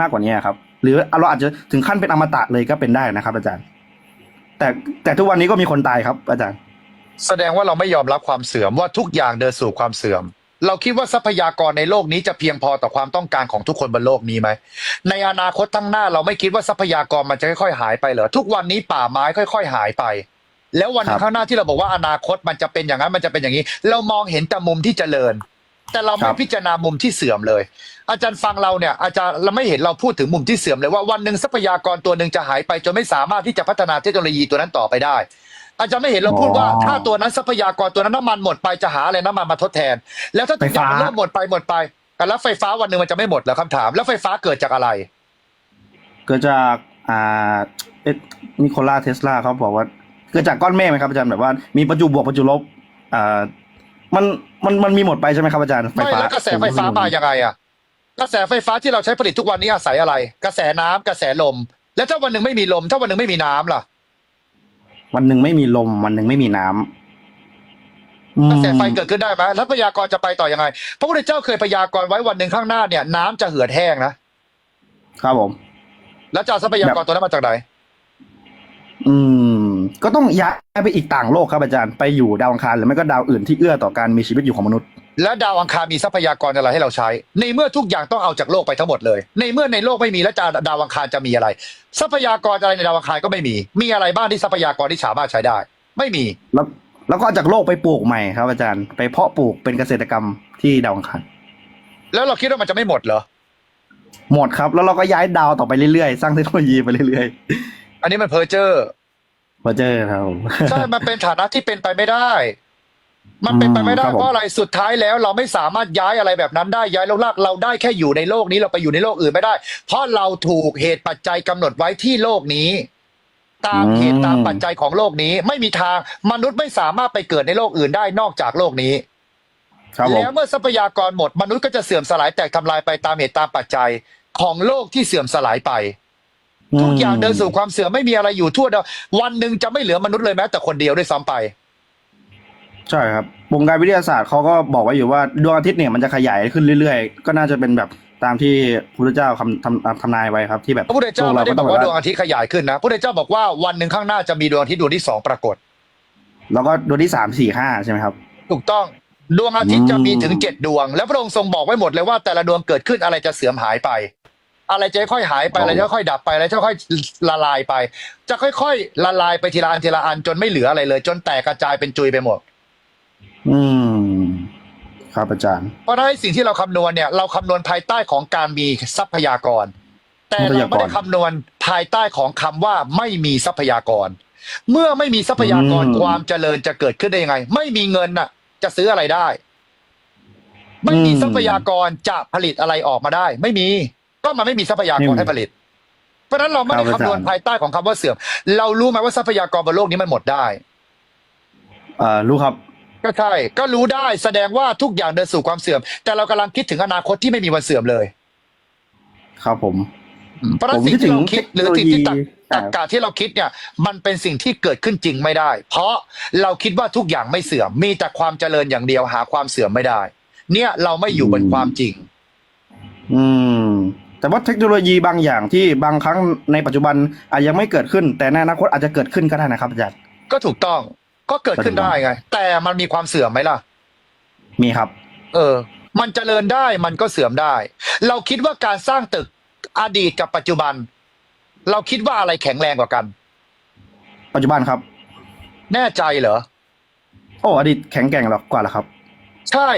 มากกว่านี้ครับ หรือเราอาจจะถึงขั้นเป็นอมตะเลยก็เป็นได้นะครับ อาจารย์ แต่แต่ทุกวันนี้ก็มีคนตายครับ อาจารย์ แสดงว่าเราไม่ยอมรับความเสื่อมว่าทุกอย่างเดินสู่ความเสื่อม เราคิดว่าทรัพยากรในโลกนี้จะเพียงพอต่อความต้องการของทุกคนบนโลกนี้ไหมในอนาคตทั้างหน้าเราไม่คิดว่าทรัพยากรมันจะค่อยๆหายไปเหรอทุกวันนี้ป่าไม้ค่อย ๆ หายไปแล้ววันครับข้างหน้าที่เราบอกว่าอนาคตมันจะเป็นอย่างนั้นมันจะเป็นอย่างนี้ เรามองเห็นแต่มุมที่เจริญ แต่เราไม่พิจารณามุมที่เสื่อมเลย อาจารย์ฟังเราเนี่ย อาจารย์เราไม่เห็นเราพูดถึงมุมที่เสื่อมเลยว่าวันหนึ่งทรัพยากรตัวหนึ่งจะหายไปจนไม่สามารถที่จะพัฒนาเทคโนโลยีตัวนั้นต่อไปได้ อาจารย์ไม่เห็นเราพูดว่าอ๋อถ้าตัวนั้นทรัพยากรตัวนั้นน้ำมันหมดไปจะหาอะไรน้ำมันมาทดแทน แล้วถ้าทุกอย่างมันไฟฟ้าเริ่มหมดไปหมดไปแล้วไฟฟ้าวันหนึ่งมันจะไม่หมดเหรอคำถาม แล้วไฟฟ้าเกิดจากอะไร เกิดจากอ่าเอ็ดนิโคลาเทสลาเขาบอกว่า เกิดจากก้อนเมฆไหมครับอาจารย์แบบว่ามีประจุบวกประจุลบอ่า มันมันมันมีหมดไปใช่ไหมครับอาจารย์ไฟไม่ฟ้าแล้วกระแสไฟฟ้ามายังไงอะกระแสไฟฟ้าที่เราใช้ผลิตทุกวันนี้อาศัยอะไร กระแสน้ำกระแสลม แล้วถ้าวันหนึ่งไม่มีลม ถ้าวันหนึ่งไม่มีน้ำล่ะ วันหนึ่งไม่มีลม วันหนึ่งไม่มีน้ำอืมกระแสไฟเกิดขึ้นได้ไหมแล้วพยากรณ์จะไปต่อยังไง พระพุทธเจ้าเคยพยากรณ์ไว้วันหนึ่งข้างหน้าเนี่ยน้ำจะเหือดแห้งนะ ครับผม แล้วจะเอาทรัพยากรตัวนั้นมาจากไหน อืม ก็ต้องย้ายไปอีกต่างโลกครับอาจารย์ไปอยู่ดาวอังคารหรือไม่ก็ดาวอื่นที่เอื้อต่อการมีชีวิตอยู่ของมนุษย์ และดาวอังคารมีทรัพยากรอะไรให้เราใช้ ในเมื่อทุกอย่างต้องเอาจากโลกไปทั้งหมดเลย ในเมื่อในโลกไม่มีแล้วจะดาวอังคารจะมีอะไร ทรัพยากรอะไรในดาวอังคารก็ไม่มี มีอะไรบ้างที่ทรัพยากรที่สามารถใช้ได้ ไม่มีแล้วแล้วก็เอาจากโลกไปปลูกใหม่ครับอาจารย์ไปเพาะปลูกเป็นเกษตรกรรมที่ดาวอังคารแล้วเราคิดว่ามันจะไม่หมดเหรอหมดครับ แล้วเราก็ย้ายดาวต่อไปเรื่อยๆ สร้างเทคโนโลยีไปเรื่อยอันนี้มันเพอร์เจอร์ ๆพอเจอครับผม ใช่มันเป็นฐานะที่เป็นไปไม่ได้ มันเป็นไปไม่ได้อืมครับผม เพราะอะไรสุดท้ายแล้วเราไม่สามารถย้ายอะไรแบบนั้นได้ย้ายโลกลากเราได้แค่อยู่ในโลกนี้เราไปอยู่ในโลกอื่นไม่ได้ เพราะเราถูกเหตุปัจจัยกำหนดไว้ที่โลกนี้ ตามเหตุตามปัจจัยของโลกนี้ ไม่มีทางมนุษย์ไม่สามารถไปเกิดในโลกอื่นได้นอกจากโลกนี้ ครับผมแล้วเมื่อทรัพยากรหมด มนุษย์ก็จะเสื่อมสลายแตกทำลายไปตามเหตุตามปัจจัยของโลกที่เสื่อมสลายไป ทุกอย่างเดินสู่ความเสื่อมไม่มีอะไรอยู่ทั่วดาววันหนึ่งจะไม่เหลือมนุษย์เลยแม้แต่คนเดียวด้วยซ้ำไป ใช่ครับวงการวิทยาศาสตร์เขาก็บอกไว้อยู่ว่าดวงอาทิตย์เนี่ยมันจะขยายขึ้นเรื่อยๆ ก็น่าจะเป็นแบบตามที่พระพุทธเจ้าคำทำทำนายไว้ครับ ที่แบบพระพุทธเจ้าโลไม่ได้ก็บต้องกว่าแบบดวงอาทิตย์ขยายขึ้นนะพระพุทธเจ้าบอกว่าวันหนึ่งข้างหน้าจะมีดวงอาทิตย์ดวงที่สองปรากฏ แล้วก็ดวงที่สามสี่ห้าใช่ไหมครับ ถูกต้องดวงอาทิตย์จะมีถึงอืมเจ็ดดวง แล้วพระองค์ทรงบอกไว้หมดเลยว่าแต่ละดวงเกิดขึ้นอะไรจะเสื่อมหายไป อะไรจะค่อยๆหายไปอะไรจะค่อยๆดับไปอะไรจะค่อยๆละลายไป จะค่อยๆละลายไปทีละอันทีละอันจนไม่เหลืออะไรเลย จนแตกกระจายเป็นจุยไปหมด อืมครับอาจารย์เพราะฉะนั้นสิ่งที่เราคำนวณเนี่ย เราคำนวณภายใต้ของการมีทรัพยากร แต่เราไม่ได้คำนวณภายใต้ของคำว่าไม่มีทรัพยากร เมื่อไม่มีทรัพยากรอืมความเจริญจะเกิดขึ้นได้ยังไง ไม่มีเงินน่ะ จะซื้ออะไรได้ ไม่มีอืมทรัพยากรจะผลิตอะไรออกมาได้ ไม่มี ก็มันไม่มีทรัพยากรไม่มีให้ผลิต เพราะฉะนั้นเราไม่ได้ครับอาจารย์คำนวณภายใต้ของคำว่าเสื่อม เรารู้ไหมว่าทรัพยากรบนโลกนี้มันหมดได้เอ่อรู้ครับ ก็ใช่ ก็รู้ได้แสดงว่าทุกอย่างเดินสู่ความเสื่อม แต่เรากำลังคิดถึงอนาคตที่ไม่มีวันเสื่อมเลย ครับผมเพราะฉะนั้นผมสิ่งที่เราคิดคิดถึงหรือสิ่งที่ตักเทคโนโลยีตักกะที่เราคิดเนี่ย มันเป็นสิ่งที่เกิดขึ้นจริงไม่ได้ เพราะเราคิดว่าทุกอย่างไม่เสื่อม มีแต่ความเจริญอย่างเดียวหาความเสื่อมไม่ได้ เนี่ยเราไม่อยู่บนความจริง อืม แต่ว่าเทคโนโลยีบางอย่างที่บางครั้งในปัจจุบันอาจยังไม่เกิดขึ้น แต่ในอนาคตอาจจะเกิดขึ้นก็ได้นะครับอาจารย์ก็ถูกต้องก็เกิดขึ้นได้ไง แต่มันมีความเสื่อมไหมล่ะ มีครับ เออ มันเจริญได้มันก็เสื่อมได้ เราคิดว่าการสร้างตึกอดีตกับปัจจุบัน เราคิดว่าอะไรแข็งแรงกว่ากัน ปัจจุบันครับ แน่ใจเหรอโอ้อดีตแข็งแกร่งหรอกกว่าแล้วครับ ใช่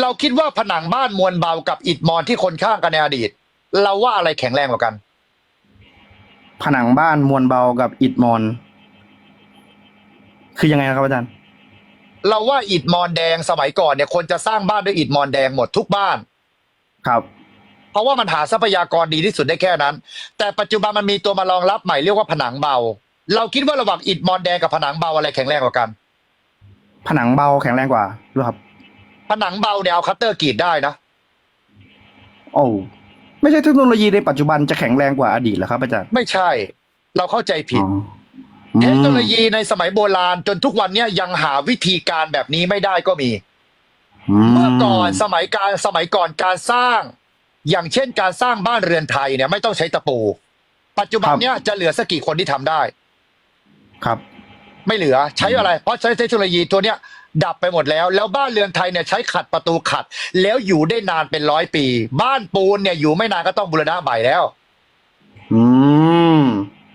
เราคิดว่าผนังบ้านมวลเบากับอิฐมอนที่คนข้างกันในอดีต เราว่าอะไรแข็งแรงกว่ากัน ผนังบ้านมวลเบากับอิฐมอน คือยังไงนะครับอาจารย์ เราว่าอิฐมอนแดงสมัยก่อนเนี่ยคนจะสร้างบ้านด้วยอิฐมอนแดงหมดทุกบ้าน ครับ เพราะว่ามันหาทรัพยากรดีที่สุดได้แค่นั้น แต่ปัจจุบันมันมีตัวมารองรับใหม่เรียกว่าผนังเบา เราคิดว่าระหว่างอิฐมอนแดงกับผนังเบาอะไรแข็งแรงกว่ากัน ผนังเบาแข็งแรงกว่าด้วยครับ ผนังเบาเนี่ยเอาคัตเตอร์กรีดได้นะ โอ้ ไม่ใช่เทคโนโลยีในปัจจุบันจะแข็งแรงกว่าอดีตเหรอครับอาจารย์ไม่ใช่ เราเข้าใจผิดอ๋อเทคโนโลยีในสมัยโบราณจนทุกวันเนี้ยยังหาวิธีการแบบนี้ไม่ได้ก็มีมเมื่อก่อนสมัยการสมัยก่อนการสร้าง อย่างเช่นการสร้างบ้านเรือนไทยเนี่ยไม่ต้องใช้ตะปู ปัจจุบันครับเนี้ยจะเหลือสักกี่คนที่ทำได้ ครับ ไม่เหลือใช้อะไร เพราะใช้เทคโนโลยีตัวเนี้ย ดับไปหมดแล้ว แล้วบ้านเรือนไทยเนี่ยใช้ขัดประตูขัด แล้วอยู่ได้นานเป็นร้อยปี บ้านปูนเนี่ยอยู่ไม่นานก็ต้องบูรณะใหม่แล้ว อืม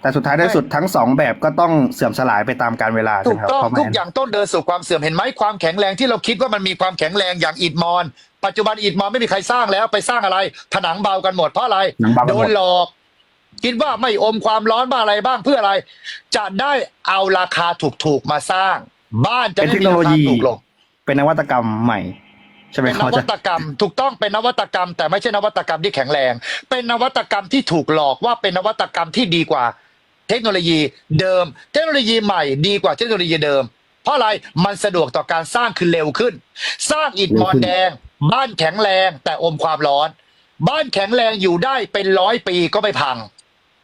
แต่สุดท้ายได้สุดทั้งสองแบบก็ต้องเสื่อมสลายไปตามกาลเวลาใช่ถูไหมกครับต้องเพราะทุกไม่อย่างต้นเดินสู่ความเสื่อมเห็นไหมความแข็งแรงที่เราคิดว่ามันมีความแข็งแรงอย่างอิฐมอน ปัจจุบันอิฐมอนไม่มีใครสร้างแล้วไปสร้างอะไร ผนังเบากันหมดเพราะอะไร หนังบางโดหมนดหลอก คิดว่าไม่อมความร้อนบ้างอะไรบ้างเพื่ออะไร จะได้เอาราคาถูกๆมาสร้าง บ้านจะเป็นได้เทคมีโนโลราคายีถูกลงเป็นนวัตกรรมใหม่ใช่ไหมเป็นคนรับอาวัจารย์ตกรรมถูกต้องเป็นนวัตกรรม แต่ไม่ใช่นวัตกรรมที่แข็งแรง เป็นนวัตกรรมที่ถูกหลอกว่าเป็นนวัตกรรมที่ดีกว่า เทคโนโลยีเดิม เทคโนโลยีใหม่ดีกว่าเทคโนโลยีเดิม เพราะอะไรมันสะดวกต่อการสร้างคือเร็วขึ้น สร้างอิฐมอนแดง บ้านแข็งแรงแต่อมความร้อน บ้านแข็งแรงอยู่ได้เป็นร้อยปีก็ไม่พัง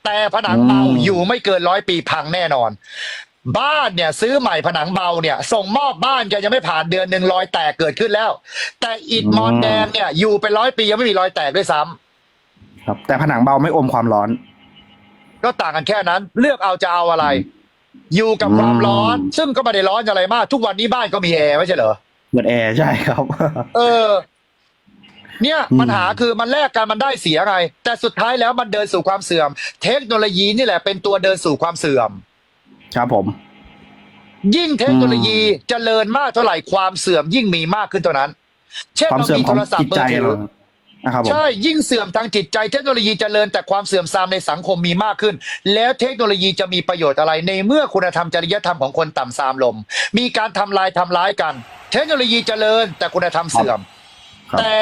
แต่ผนังเบาอยู่ไม่เกินร้อยปีพังแน่นอน บ้านเนี่ยซื้อใหม่ผนังเบาเนี่ยส่งมอบบ้านก็ยังไม่ผ่านเดือนหนึ่งรอยแตกเกิดขึ้นแล้ว แต่อิฐมอนแดงเนี่ยอยู่เป็นร้อยปียังไม่มีรอยแตกด้วยซ้ำครับ แต่ผนังเบาไม่อมความร้อน ก็ต่างกันแค่นั้น เลือกเอาจะเอาอะไร อยู่กับความร้อน ซึ่งก็ไม่ได้ร้อนอะไรมาก ทุกวันนี้บ้านก็มีแอร์ไม่ใช่เหรอเปิดแอร์ใช่ครับ เออ เนี่ยอืมปัญหาคือมันแลกกันมันได้เสียไงแต่สุดท้ายแล้วมันเดินสู่ความเสื่อม เทคโนโลยีนี่แหละเป็นตัวเดินสู่ความเสื่อม ครับผม ยิ่งเทคโนโลยีเจริญมากเท่าไหร่ความเสื่อมยิ่งมีมากขึ้นเท่านั้น เช่นความเราเสื่อมมีขโทองรศัพจิตท์มืใจอถืเราอนะครับผมใช่ยิ่งเสื่อมทางจิตใจเทคโนโลยีเจริญแต่ความเสื่อมทรามในสังคมมีมากขึ้น แล้วเทคโนโลยีจะมีประโยชน์อะไร ในเมื่อคุณธรรมจริยธรรมของคนต่ำทรามลงมีการทำลายทำร้ายกัน เทคโนโลยีเจริญ แต่คุณธรรมเสื่อมครับแต่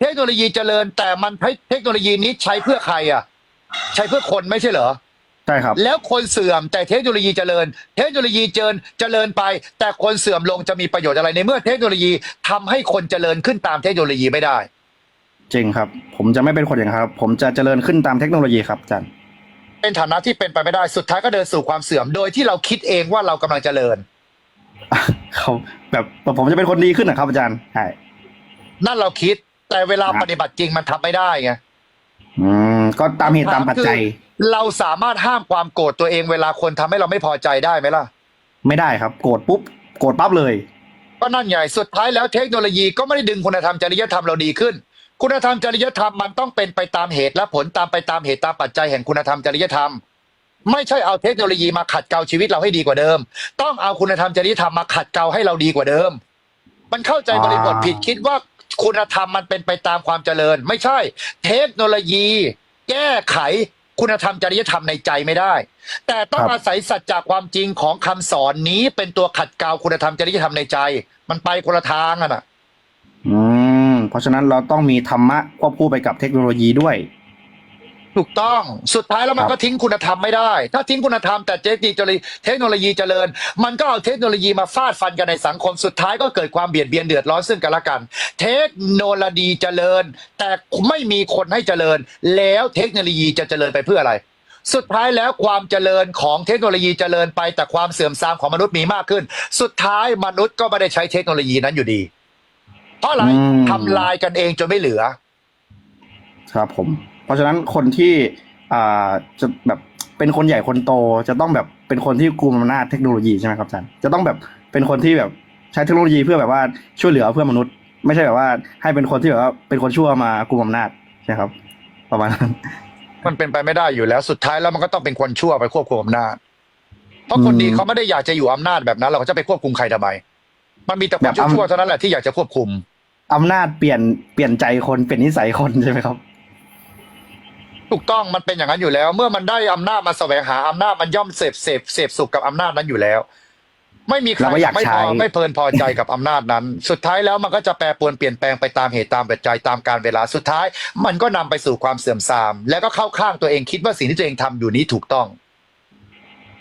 เทคโนโลยีเจริญ แต่มันเทคโนโลยีนี้ใช้เพื่อใครอะ ใช้เพื่อคนไม่ใช่เหรอ ใช่ครับ แล้วคนเสื่อมแต่เทคโนโลยีเจริญ เทคโนโลยีเจริญเจริญไป แต่คนเสื่อมลงจะมีประโยชน์อะไรในเมื่อเทคโนโลยีทำให้คนเจริญขึ้นตามเทคโนโลยีไม่ได้ จริงครับ ผมจะไม่เป็นคนอย่างนั้นครับ ผมจะเจริญขึ้นตามเทคโนโลยีครับอาจารย์เป็นฐานะที่เป็นไปไม่ได้สุดท้ายก็เดินสู่ความเสื่อมโดยที่เราคิดเองว่าเรากำลังเจริญเขาแบบผมจะเป็นคนดีขึ้นนะครับ อาจารย์ใช่นั่นเราคิดแต่เวลาครับปฏิบัติจริงมันทำไม่ได้ไงอืม ก็ตามเหตุตามปัจจัยคือเราสามารถห้ามความโกรธตัวเองเวลาคนทำให้เราไม่พอใจได้ไหมล่ะ ไม่ได้ครับ โกรธปุ๊บโกรธปั๊บเลย ก็นั่นไงสุดท้ายแล้วเทคโนโลยีก็ไม่ได้ดึงคุณธรรมจริยธรรมเราดีขึ้น คุณธรรมจริยธรรมมันต้องเป็นไปตามเหตุและผลตามไปตามเหตุตามปัจจัยแห่งคุณธรรมจริยธรรม ไม่ใช่เอาเทคโนโลยีมาขัดเกลาชีวิตเราให้ดีกว่าเดิม ต้องเอาคุณธรรมจริยธรรมมาขัดเกลาให้เราดีกว่าเดิม มันเข้าใจบริบทผิดคิดว่าคุณธรรมมันเป็นไปตามความเจริญ ไม่ใช่ เทคโนโลยี แก้ไขคุณธรรมจริยธรรมในใจไม่ได้ แต่ต้องอาศัยสัจจะความจริงของคำสอนนี้เป็นตัวขัดเกลาคุณธรรมจริยธรรมในใจ มันไปคนละทางอะน่ะอืมเพราะฉะนั้นเราต้องมีธรรมะควบคู่ไปกับเทคโนโลยีด้วย ถูกต้องสุดท้ายแล้วมันครับก็ทิ้งคุณธรรมไม่ได้ ถ้าทิ้งคุณธรรมแต่เทคโนโลยีเทคโนโลยีเจริญ มันก็เอาเทคโนโลยีมาฟาดฟันกันในสังคมสุดท้ายก็เกิดความเบียดเบียนเดือดร้อนซึ่งกันและกัน เทคโนโลยีเจริญ แต่ไม่มีคนให้เจริญ แล้วเทคโนโลยีจะเจริญไปเพื่ออะไร สุดท้ายแล้วความเจริญของเทคโนโลยีเจริญไป แต่ความเสื่อมทรามของมนุษย์มีมากขึ้น สุดท้ายมนุษย์ก็ไม่ได้ใช้เทคโนโลยีนั้นอยู่ดี เพราะอะไรอืมทำลายกันเองจนไม่เหลือ ครับผม เพราะฉะนั้นคนที่อ่าจะแบบเป็นคนใหญ่คนโตจะต้องแบบเป็นคนที่กุมอำนาจเทคโนโลยีใช่ไหมครับอาจารย์จะต้องแบบเป็นคนที่แบบใช้เทคโนโลยีเพื่อแบบว่าช่วยเหลือเพื่อนมนุษย์ ไม่ใช่แบบว่าให้เป็นคนที่แบบว่าเป็นคนชั่วมากุมอำนาจใช่ครับ ประมาณนั้นมันเป็นไปไม่ได้อยู่แล้วสุดท้ายแล้วมันก็ต้องเป็นคนชั่วไปควบคุมอำนาจเพราะคนดีอืมเขาไม่ได้อยากจะอยู่อำนาจแบบนั้นเราก็จะไปควบคุมใครทำไมมันมีแต่คนแบบอำชั่วๆเท่านั้นแหละที่อยากจะควบคุมอำนาจเปลี่ยนเปลี่ยนใจคนเปลี่ยนนิสัยคนใช่ไหมครับ ถูกต้องมันเป็นอย่างนั้นอยู่แล้ว เมื่อมันได้อำนาจมาแสวงหาอำนาจมันย่อมเสพเสพเสพสุขกับอำนาจนั้นอยู่แล้ว ไม่มีใครเราก็อยากไม่พอใช้ ไม่เพลินพอใจกับอำนาจนั้น สุดท้ายแล้วมันก็จะแปรปรวนเปลี่ยนแปลงไปตามเหตุตามปัจจัยตามการเวลาสุดท้าย มันก็นำไปสู่ความเสื่อมทราม แล้วก็เข้าข้างตัวเองคิดว่าสิ่งที่ตัวเองทำอยู่นี้ถูกต้อง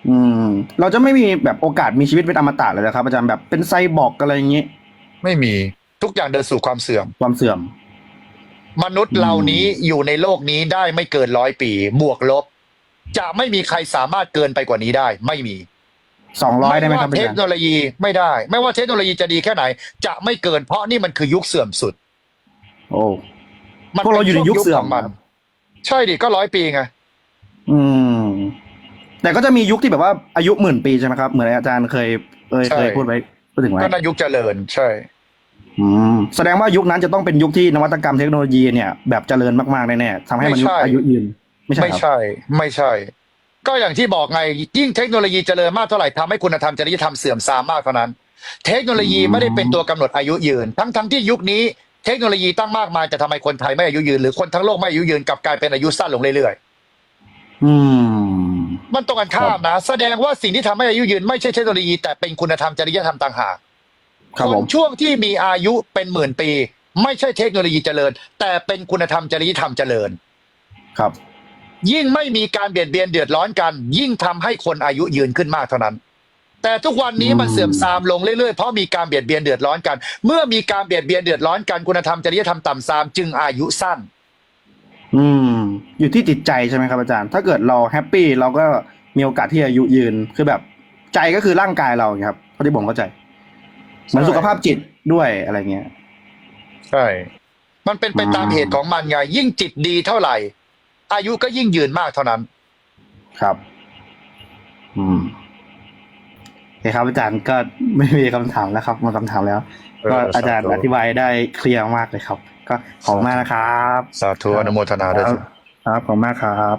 อืม เราจะไม่มีแบบโอกาสมีชีวิตเป็นอมตะเลยนะครับอาจารย์แบบเป็นไซบอร์กอะไรอย่างนี้ ไม่มีทุกอย่างเดินสู่ความเสื่อม ความเสื่อม มนุษย์เหล่านี้อยู่ในโลกนี้ได้ไม่เกินร้อยปี บวกลบ จะไม่มีใครสามารถเกินไปกว่านี้ได้ ไม่มีสองร้อยได้ไหมครับว่าอาเทจาครย์โนโลยีไม่ได้ ไม่ว่าเทคโนโลยีจะดีแค่ไหน จะไม่เกินเพราะนี่มันคือยุคเสื่อมสุด โอ้พวกเราอยู่ในยุคเสื่อมของมัน ใช่ดิก็ร้อยปีไงอืม แต่ก็จะมียุคที่แบบว่าอายุหมื่นปีใช่ไหมครับ เหมือนอาจารย์เคยเคยใช่เคยพูดไว้พูดถึงไว้ก็นายุคเจริญใช่ อืมแสดงว่ายุคนั้นจะต้องเป็นยุคที่นวัตกรรมเทคโนโลยีเนี่ยแบบเจริญมากๆแน่ๆทำให้มันไม่ใช่ อายุยืน ไม่ใช่ไม่ครับใช่ ไม่ใช่ ก็อย่างที่บอกไง ยิ่งเทคโนโลยีเจริญมากเท่าไหร่ทำให้คุณธรรมจริยธรรมเสื่อมทรามมากเท่านั้น เทคโนโลยีไม่ได้เป็นตัวกำหนดอายุยืน ทั้งทั้งที่ยุคนี้เทคโนโลยีตั้งมากมายจะทำไมคนไทยไม่อายุยืน หรือคนทั้งโลกไม่อายุยืนกลับกลายเป็นอายุสั้นลงเรื่อยอืม ๆมันตรงกันข้ามนะ แสดงว่าสิ่งที่ทำให้อายุยืนไม่ใช่เทคโนโลยีแต่เป็นคุณธรรมจริยธรรมต่างหาก ครับคผนมช่วงที่มีอายุเป็นหมื่นปี ไม่ใช่เทคโนโลยีเจริญ แต่เป็นคุณธรรมจริยธรรมเจริญ ครับ ยิ่งไม่มีการเบียดเบียนเดือดร้อนกัน ยิ่งทำให้คนอายุยืนขึ้นมากเท่านั้น แต่ทุกวันนี้มันอืม เสื่อมทรามลงเรื่อยๆเพราะมีการเบียดเบียนเดือดร้อนกัน เมื่อมีการเบียดเบียนเดือดร้อนกันคุณธรรมจริยธรรมต่ำทรามจึงอายุสั้น อืม อยู่ที่จิตใจใช่ไหมครับอาจารย์ ถ้าเกิดเราแฮปปี้เราก็มีโอกาสที่อายุยืนคือแบบใจก็คือร่างกายเราอย่างเงี้ยครับเท่าที่ผมเข้าใจ เหมือนใช่สุขภาพจิตด้วยอะไรเงี้ย ใช่ มันเป็นไปตามอืมเหตุของมันไง ยิ่งจิตดีเท่าไหร่ อายุก็ยิ่งยืนมากเท่านั้น ครับ อืมโอเคครับอาจารย์ก็ไม่มีคำถามแล้วครับหมดคำถามแล้วเออก็อาจารย์สาธุอธิบายได้เคลียร์มากเลยครับ ก็ขอบคุณมากนะครับ สาธุอนุโมทนาด้วยครับครับขอบคุณมากครับ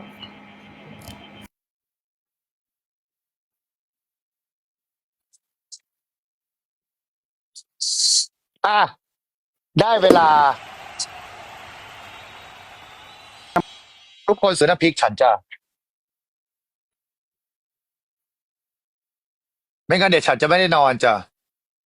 อะได้เวลา ทุกคนซื้อน้ำพริกฉันจ้าไม่งั้นเดี๋ยวฉันจะไม่ได้นอนจ้ะ